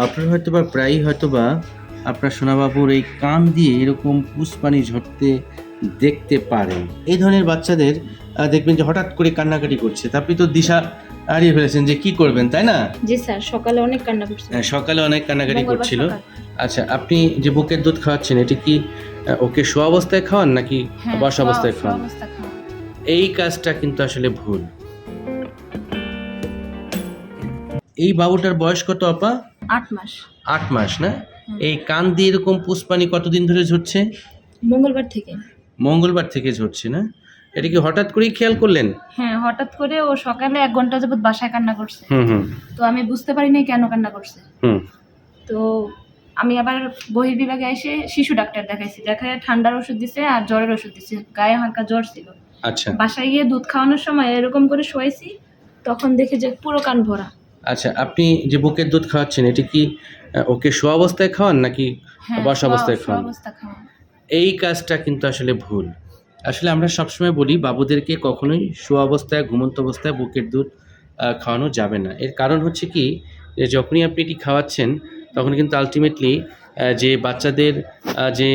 আপনার হয়তো বা প্রায়ই হয়তো বা আপনার সোনাবাবুর এই কান দিয়ে এরকম পুষ্পানি ঝরতে দেখতে পারেন। এই ধরনের বাচ্চাদের দেখবেন যে হঠাৎ করে কান্নাকাটি করছে। আপনি তো দিশা হারিয়ে ফেলেছেন যে কি করবেন তাই না? জি স্যার সকালে অনেক কান্না করছে আহ, সকালে অনেক কান্নাকাটি করছিল। আচ্ছা আপনি যে বুকের দুধ খাওয়াচ্ছেন এটা কি ওকে শোয়া অবস্থায় খাওয়ান নাকি হ্যাঁ, বসা অবস্থায় খাওয়ান। এই কাজটা কিন্তু আসলে ভুল। এই বাবুটার বয়স কত আপা? আট মাস। আট মাস না? এই কান দিয়ে এরকম পুষ্পানি কতদিন ধরে ঝরছে? মঙ্গলবার থেকে। মঙ্গলবার থেকে ঝরছে না? এটা কি হঠাৎ করেই খেয়াল করলেন? হ্যাঁ হঠাৎ করে ও সকালে এক ঘণ্টা যাবত বাসায় কান্না করছে। তো আমি বুঝতে পারিনি কেন কান্না করছে। তো আমি আবার বহির বিভাগে এসে শিশু ডাক্তার দেখাইছি। দেখায় ঠান্ডার ওষুধ দিছে আর জ্বরের ওষুধ দিছে। গায়ে হালকা জ্বর ছিল। আচ্ছা। বাসায় গিয়ে দুধ খাওয়ানোর সময় এরকম করে শোয়াইছি তখন দেখে যে পুরো কান ভরা। আচ্ছা আপনি যে বুকের দুধ খাওয়াচ্ছেন এটা কি ওকে শোয়া অবস্থায় খাওয়ান নাকি হ্যাঁ বসা অবস্থায় খাওয়ান? এই কাজটা কিন্তু আসলে ভুল। আসলে আমরা সবসময় বলি বাবুদেরকে কখনোই শোয়া অবস্থায় ঘুমন্ত অবস্থায় বুকের দুধ খাওয়ানো যাবে না। এর কারণ হচ্ছে কি যে যখনই আপনি এটি খাওয়াচ্ছেন তখন কিন্তু আলটিমেটলি যে বাচ্চাদের যে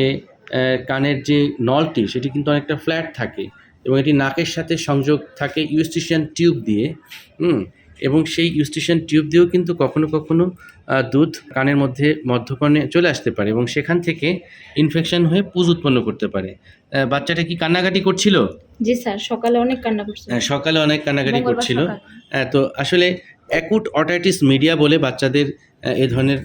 কানের যে নলটি সেটি কিন্তু অনেকটা ফ্ল্যাট থাকে এবং এটি নাকের সাথে সংযোগ থাকে ইউস্টিশিয়ান টিউব দিয়ে হুম? এবং সেই ইউস্টিশিয়ান টিউব দিয়েও কিন্তু কখনো কখনো দুধ কানের মধ্যে মধ্যকর্ণে চলে আসতে পারে এবং সেখান থেকে ইনফেকশন হয়ে পুজ উৎপন্ন করতে পারে। বাচ্চাটা কি কান্নাকাটি করছিল? জি স্যার সকালে অনেক কান্না করছিল। হ্যাঁ, সকালে অনেক কান্নাকাটি করছিল। হ্যাঁ, তো আসলে অ্যাকুট অটাইটিস মিডিয়া বলে বাচ্চাদের এ ধরনের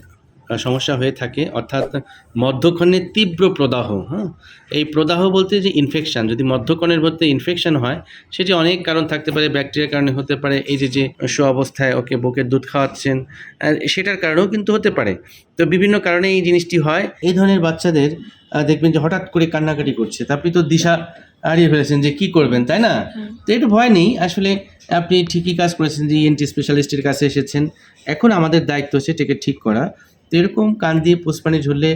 সমস্যা হয়ে থাকে অর্থাৎ মধ্যক্ষণে তীব্র প্রদাহ হ্যাঁ? এই প্রদাহ বলতে যে ইনফেকশন যদি মধ্যক্ষণের মধ্যে ইনফেকশন হয় সেটি অনেক কারণ থাকতে পারে ব্যাকটেরিয়ার কারণে হতে পারে এই যে যে সু অবস্থায় ওকে বুকের দুধ খাওয়াচ্ছেন সেটার কারণেও কিন্তু হতে পারে। তো বিভিন্ন কারণে এই জিনিসটি হয়। এই ধরনের বাচ্চাদের দেখবেন যে হঠাৎ করে কান্নাকাটি করছে তা আপনি তো দিশা হারিয়ে ফেলেছেন যে কি করবেন তাই না। তো একটু ভয় নেই আসলে আপনি ঠিকই কাজ করেছেন যে ইএনটি স্পেশালিস্টের কাছে এসেছেন এখন আমাদের দায়িত্ব হচ্ছে এটাকে ঠিক করা। তো এরকম কান দিয়ে পুষ্পানি ঝুললে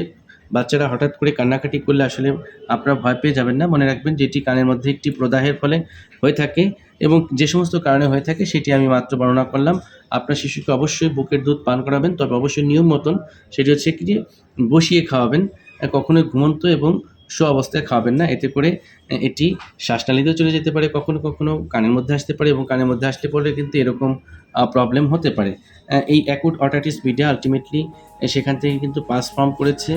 বাচ্চারা হঠাৎ করে কান্নাকাটি করলে আসলে আপনারা ভয় পেয়ে যাবেন না। মনে রাখবেন যেটি কানের মধ্যে একটি প্রদাহের ফলে হয়ে থাকে এবং যে সমস্ত কারণে হয়ে থাকে সেটি আমি মাত্র বর্ণনা করলাম। আপনার শিশুকে অবশ্যই বুকের দুধ পান করাবেন, তবে অবশ্যই নিয়ম মতন সেটি হচ্ছে কি যে বসিয়ে খাওয়াবেন, কখনোই ঘুমন্ত এবং সু অবস্থায় খাওয়াবেন না। এতে করে এটি শ্বাসনালীতেও চলে যেতে পারে, কখনো কখনো কানের মধ্যে আসতে পারে এবং কানের মধ্যে আসতে পরে কিন্তু এরকম প্রবলেম হতে পারে। এই অ্যাকুট অটাইটিস মিডিয়া আলটিমেটলি সেখান থেকে কিন্তু পাস ফর্ম করেছে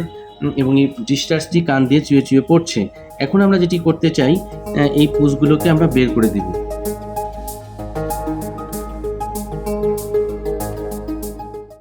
এবং এই ডিসচার্জটি কান দিয়ে চুয়ে চুয়ে পড়ছে। এখন আমরা যেটি করতে চাই এই পুষগুলোকে আমরা বের করে দিব।